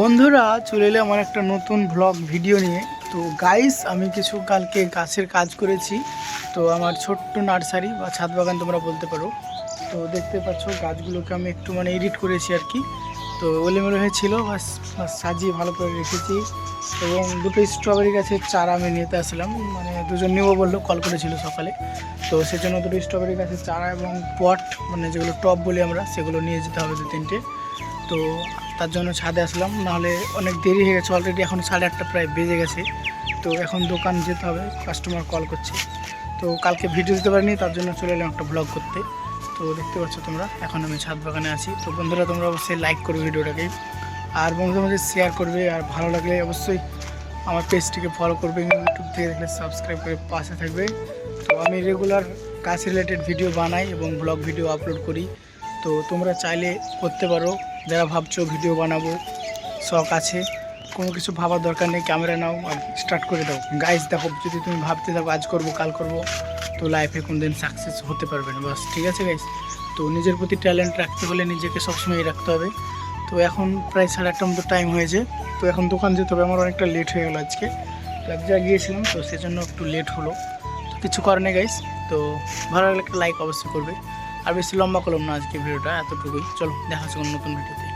বন্ধুরা, চলে এলে আমার একটা নতুন ব্লগ ভিডিও নিয়ে। তো গাইস আমি কিছু কালকে গাছের কাজ করেছি। তো আমার ছোট্ট নার্সারি বা ছাদ বাগান তোমরা বলতে পারো। তো দেখতে পাচ্ছ, গাছগুলোকে আমি একটু মানে এডিট করেছি আর কি। তো ওলেমেলো হয়েছিল বা সাজিয়ে ভালো করে রেখেছি। এবং দুটো স্ট্রবেরি গাছের চারা আমি নিতে আসলাম। মানে দুজন নেব বলল কল করেছিল সকালে। তো সেজন্য দুটো স্ট্রবেরি গাছের চারা এবং পট মানে যেগুলো টপ বলি আমরা, সেগুলো নিয়ে যেতে হবে দু তিনটে তো তার জন্য ছাদে আসলাম। নাহলে অনেক দেরি হয়ে গেছে অলরেডি এখন সাড়ে আটটা প্রায় বেজে গেছে। তো এখন দোকান যেতে হবে কাস্টমার কল করছে। তো কালকে ভিডিও দিতে পারিনি, তার জন্য চলে এলাম একটা ব্লগ করতে। তো দেখতে পাচ্ছ তোমরা, এখন আমি ছাদ বাগানে আছি। তো বন্ধুরা, তোমরা অবশ্যই লাইক করো ভিডিওটাকে আর বন্ধুদের মধ্যে শেয়ার করবে আর ভালো লাগলে অবশ্যই আমার পেজটিকে ফলো করবে। ইউটিউব থেকে দেখলে সাবস্ক্রাইব করে পাশে থাকবে। তো আমি রেগুলার গাছ রিলেটেড ভিডিও বানাই এবং ব্লগ ভিডিও আপলোড করি। তো তোমরা চাইলে করতে পারো। যারা ভাবছ ভিডিও বানাবো, শখ আছে, কোনো কিছু ভাবার দরকার নেই ক্যামেরা নাও আর স্টার্ট করে দাও। গাইজ দেখো, যদি তুমি ভাবতে থাকো, আজ করব, কাল করব, তো লাইফে কোনো দিন সাকসেস হতে পারবে না। বাস, ঠিক আছে গাইজ তো নিজের প্রতি ট্যালেন্ট রাখতে হলে নিজেকে সবসময় রাখতে হবে। তো এখন প্রায় সাড়ে আটটার মতো টাইম হয়েছে। তো এখন দোকান যেতে হবে, আমার অনেকটা লেট হয়ে গেলো আজকে। এক জায়গায় গিয়েছিলাম তো সেজন্য একটু লেট হলো। তো কিছু কারণে গাইস তো ভালো লাগলে একটা লাইক অবশ্যই করবে। আর বেশি লম্বা করলাম না আজকে ভিডিওটা এতটুকুই। চলো, দেখা অন্য নতুন ভিডিওতে